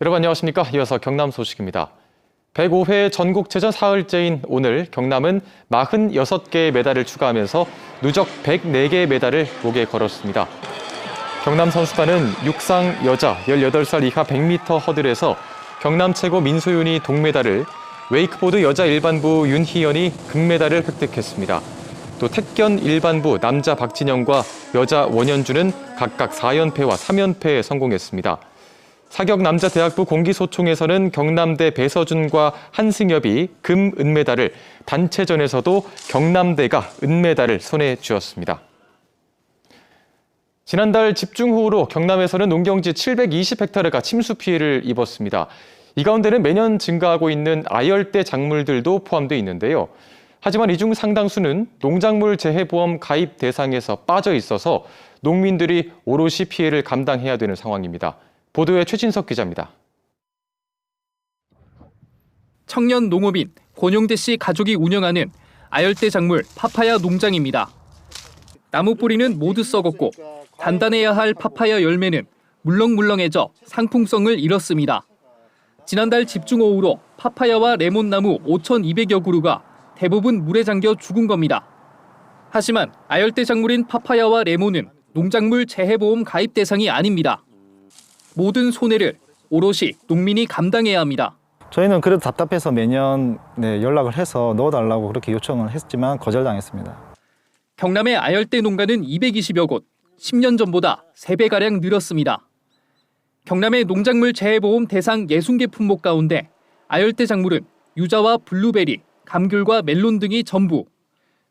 여러분 안녕하십니까? 이어서 경남 소식입니다. 105회 전국체전 사흘째인 오늘 경남은 46개의 메달을 추가하면서 누적 104개의 메달을 목에 걸었습니다. 경남 선수단은 육상 여자 18살 이하 100m 허들에서 경남 최고 민소윤이 동메달을 웨이크보드 여자 일반부 윤희연이 금메달을 획득했습니다. 또 택견 일반부 남자 박진영과 여자 원현주는 각각 4연패와 3연패에 성공했습니다. 사격 남자 대학부 공기소총에서는 경남대 배서준과 한승엽이 금, 은메달을 단체전에서도 경남대가 은메달을 손에 쥐었습니다. 지난달 집중호우로 경남에서는 농경지 720헥타르가 침수 피해를 입었습니다. 이 가운데는 매년 증가하고 있는 아열대 작물들도 포함되어 있는데요. 하지만 이 중 상당수는 농작물 재해보험 가입 대상에서 빠져 있어서 농민들이 오롯이 피해를 감당해야 되는 상황입니다. 보도에 최진석 기자입니다. 청년 농업인 권용대 씨 가족이 운영하는 아열대 작물 파파야 농장입니다. 나무 뿌리는 모두 썩었고 단단해야 할 파파야 열매는 물렁물렁해져 상품성을 잃었습니다. 지난달 집중호우로 파파야와 레몬나무 5,200여 그루가 대부분 물에 잠겨 죽은 겁니다. 하지만 아열대 작물인 파파야와 레몬은 농작물 재해보험 가입 대상이 아닙니다. 모든 손해를 오롯이 농민이 감당해야 합니다. 저희는 그래도 답답해서 매년 네, 연락을 해서 넣어달라고 그렇게 요청을 했지만 거절당했습니다. 경남의 아열대 농가는 220여 곳, 10년 전보다 3배가량 늘었습니다. 경남의 농작물 재해보험 대상 60개 품목 가운데 아열대 작물은 유자와 블루베리, 감귤과 멜론 등이 전부,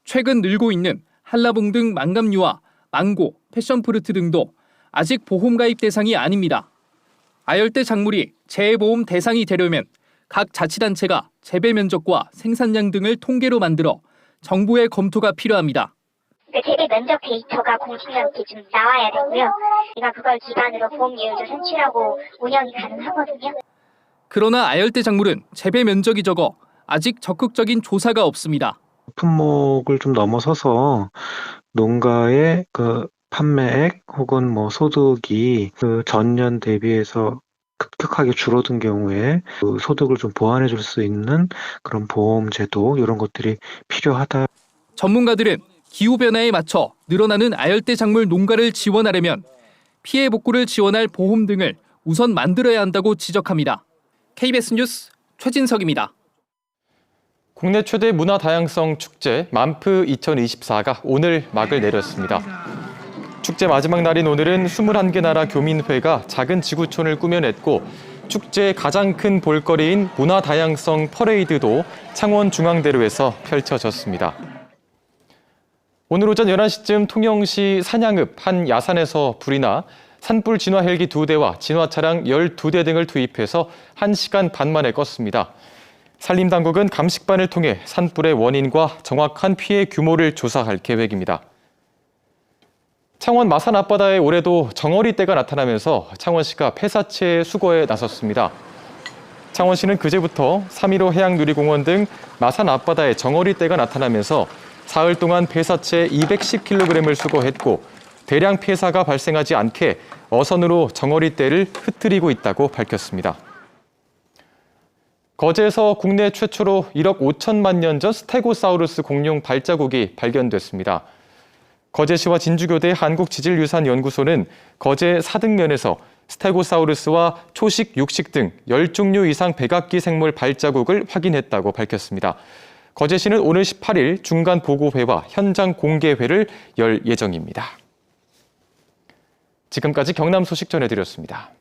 최근 늘고 있는 한라봉 등 망감류와 망고, 패션프루트 등도 아직 보험 가입 대상이 아닙니다. 아열대 작물이 재해보험 대상이 되려면 각 자치단체가 재배 면적과 생산량 등을 통계로 만들어 정부의 검토가 필요합니다. 그 재배 면적 데이터가 공식력 기준 나와야 되고요. 우리가 그걸 기반으로 보험료율도 산출하고 운영이 가능하거든요. 그러나 아열대 작물은 재배 면적이 적어 아직 적극적인 조사가 없습니다. 품목을 좀 넘어서서 농가의 그 판매액 혹은 뭐 소득이 그 전년 대비해서 급격하게 줄어든 경우에 그 소득을 좀 보완해 줄 수 있는 그런 보험 제도 이런 것들이 필요하다. 전문가들은 기후 변화에 맞춰 늘어나는 아열대 작물 농가를 지원하려면 피해 복구를 지원할 보험 등을 우선 만들어야 한다고 지적합니다. KBS 뉴스 최진석입니다. 국내 최대 문화 다양성 축제 만프 2024가 오늘 막을 내렸습니다. 축제 마지막 날인 오늘은 21개 나라 교민회가 작은 지구촌을 꾸며냈고 축제의 가장 큰 볼거리인 문화 다양성 퍼레이드도 창원 중앙대로에서 펼쳐졌습니다. 오늘 오전 11시쯤 통영시 산양읍 한 야산에서 불이 나 산불 진화 헬기 2대와 진화 차량 12대 등을 투입해서 1시간 반 만에 껐습니다. 산림당국은 감식반을 통해 산불의 원인과 정확한 피해 규모를 조사할 계획입니다. 창원 마산 앞바다에 올해도 정어리떼가 나타나면서 창원시가 폐사체 수거에 나섰습니다. 창원시는 그제부터 3.15 해양누리공원 등 마산 앞바다에 정어리떼가 나타나면서 사흘 동안 폐사체 210kg을 수거했고 대량 폐사가 발생하지 않게 어선으로 정어리떼를 흩뜨리고 있다고 밝혔습니다. 거제에서 국내 최초로 1억 5천만 년 전 스테고사우루스 공룡 발자국이 발견됐습니다. 거제시와 진주교대 한국지질유산연구소는 거제 사등면에서 스테고사우루스와 초식, 육식 등 10종류 이상 백악기 생물 발자국을 확인했다고 밝혔습니다. 거제시는 오늘 18일 중간 보고회와 현장 공개회를 열 예정입니다. 지금까지 경남 소식 전해드렸습니다.